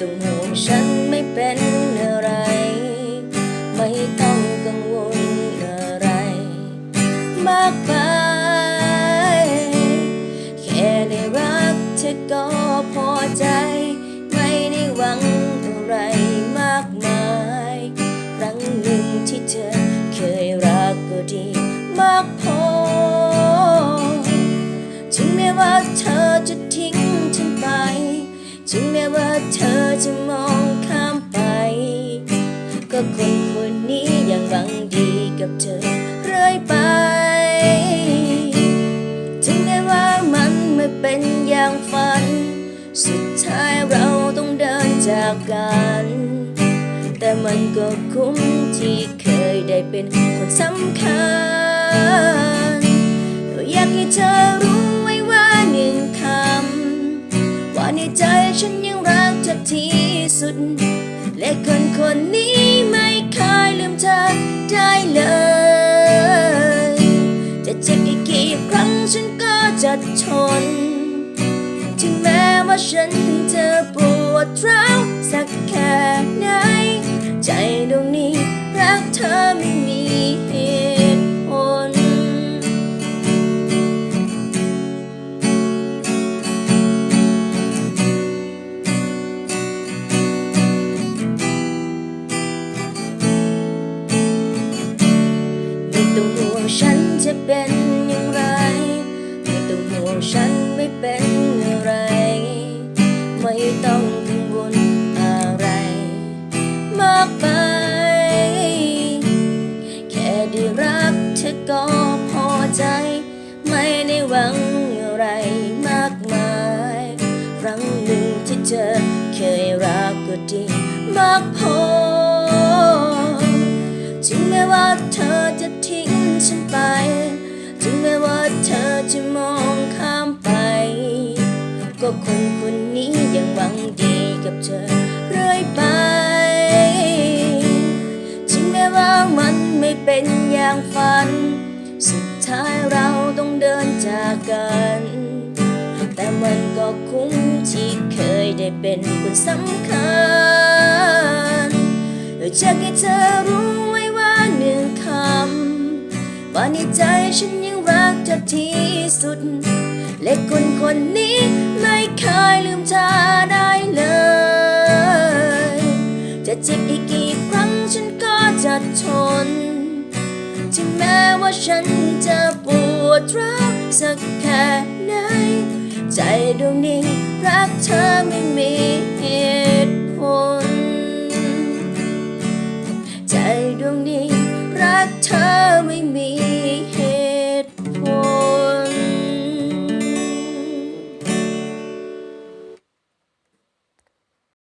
ต้องห่วงฉันไม่เป็นอะไร ไม่ต้องกังวลอะไร มากไป แค่ได้รักเธอก็พอใจ ไม่ได้หวังอะไรมากมาย ครั้งหนึ่งที่เธอเคยรักก็ดีมากพอ ถึงแม้ว่าเธอ ถึงแม้ว่าเธอจะมองข้ามไป ก็คนคนนี้ยังหวังดีกับเธอเรื่อยไป ถึงแม้ว่ามันไม่เป็นอย่างฝัน สุดท้ายเราต้องเดินจากกัน แต่มันก็คุ้มที่เคยได้เป็นคนสำคัญอยากให้เธอ สุด และคนคนนี้ไม่เคยลืมเธอได้เลย จะเจ็บอีกกี่ครั้งฉันก็จะทน ถึงแม้ว่าฉันจะปวดร้าวสักแค่ไหน ใจดวงนี้รักเธอไม่ จะเป็นอย่างไร ไม่ต้องห่วงฉันไม่เป็นอะไร ไม่ต้องกังวลอะไร มากไป แค่ได้รักเธอก็พอใจ ไม่ได้หวังอะไรมากมาย ครั้งหนึ่งที่เธอเคยรักก็ดีมากพอถึงแม้ว่าเธอจะทิ้งฉันไป จะมองข้ามไป ก็คนคนนี้ยังหวังดีกับเธอเรื่อยไป ถึงแม้ว่ามันไม่เป็นอย่างฝัน สุดท้ายเราต้องเดินจากกัน แต่มันก็คุ้มที่เคยได้เป็นคนสำคัญอยากให้เธอรู้ไว้ว่าหนึ่งคำว่าในใจฉัน รักเธอที่สุด และคนคนนี้ไม่เคยลืมเธอได้เลย จะเจ็บอีกกี่ครั้งฉันก็จะทนที่แม้ว่าฉันจะปวดร้าวสักแค่ไหน ใจดวงนี้รักเธอไม่มีเหตุผล ใจดวงนี้รักเธอไม่มี